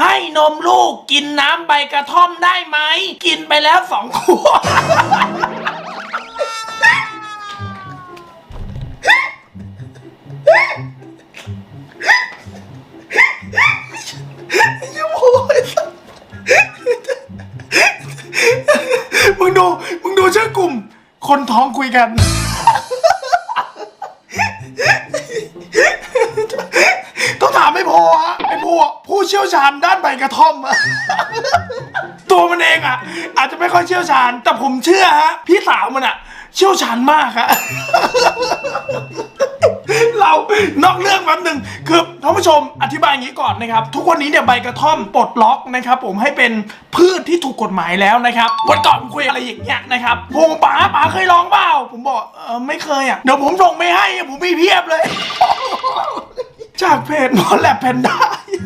ให้นมลูกกินน้ำใบกระท่อมได้ไหม กินไปแล้วสองขวดมึงดู มึงดูชื่อกลุ่ม คนท้องคุยกัน ผู้เชี่ยวชาญด้านใบกระท่อม ตัวมันเองอะ อาจจะไม่ค่อยเชี่ยวชาญ แต่ผมเชื่อฮะ พี่สาวมันอะ เชี่ยวชาญมากฮะ เรานอกเรื่องแป๊บหนึ่งคือท่านผู้ชมอธิบายอย่างนี้ก่อนนะครับ ทุกวันนี้เนี่ยใบกระท่อมปลดล็อกนะครับผมให้เป็นพืชที่ถูกกฎหมายแล้วนะครับวันก่อนผมคุยอะไรอย่างเงี้ยนะครับผมป๋าป๋าเคยลองเปล่าผมบอกเออไม่เคยอะเดี๋ยวผมส่งไปให้ผมมีเพียบเลย จากเพจหมอแลบแพนด้า